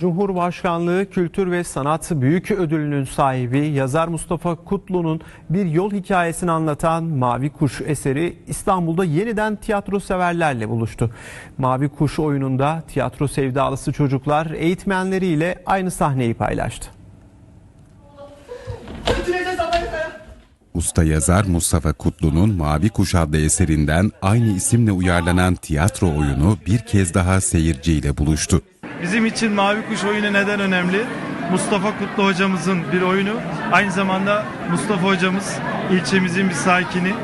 Cumhurbaşkanlığı Kültür ve Sanat Büyük Ödülü'nün sahibi yazar Mustafa Kutlu'nun bir yol hikayesini anlatan Mavi Kuş eseri İstanbul'da yeniden tiyatro severlerle buluştu. Mavi Kuş oyununda tiyatro sevdalısı çocuklar eğitmenleriyle aynı sahneyi paylaştı. Usta yazar Mustafa Kutlu'nun Mavi Kuş adlı eserinden aynı isimle uyarlanan tiyatro oyunu bir kez daha seyirciyle buluştu. Bizim için Mavi Kuş oyunu neden önemli? Mustafa Kutlu hocamızın bir oyunu. Aynı zamanda Mustafa hocamız ilçemizin bir sakini.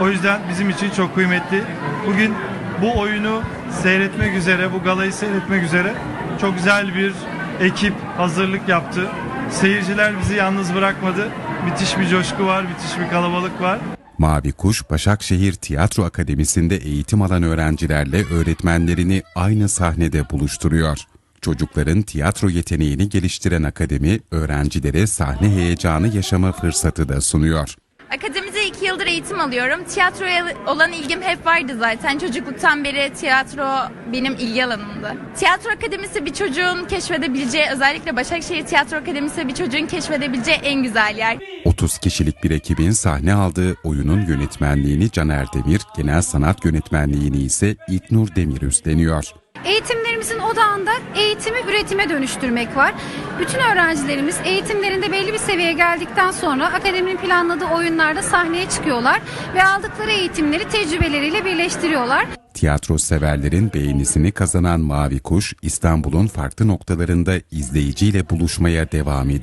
O yüzden bizim için çok kıymetli. Bugün bu oyunu seyretmek üzere, bu galayı seyretmek üzere çok güzel bir ekip hazırlık yaptı. Seyirciler bizi yalnız bırakmadı. Müthiş bir coşku var, müthiş bir kalabalık var. Mavi Kuş, Başakşehir Tiyatro Akademisi'nde eğitim alan öğrencilerle öğretmenlerini aynı sahnede buluşturuyor. Çocukların tiyatro yeteneğini geliştiren akademi, öğrencilere sahne heyecanı yaşama fırsatı da sunuyor. Akademide iki yıldır eğitim alıyorum. Tiyatroya olan ilgim hep vardı zaten. Çocukluktan beri tiyatro benim ilgi alanımdı. Tiyatro akademisi bir çocuğun keşfedebileceği, özellikle Başakşehir Tiyatro Akademisi bir çocuğun keşfedebileceği en güzel yer. 30 kişilik bir ekibin sahne aldığı oyunun yönetmenliğini Caner Demir, genel sanat yönetmenliğini ise İlknur Demir üstleniyor. Eğitimlerimizin odağında eğitimi üretime dönüştürmek var. Bütün öğrencilerimiz eğitimlerinde belli bir seviyeye geldikten sonra akademinin planladığı oyunlarda sahneye çıkıyorlar ve aldıkları eğitimleri tecrübeleriyle birleştiriyorlar. Tiyatro severlerin beğenisini kazanan Mavi Kuş, İstanbul'un farklı noktalarında izleyiciyle buluşmaya devam ediyor.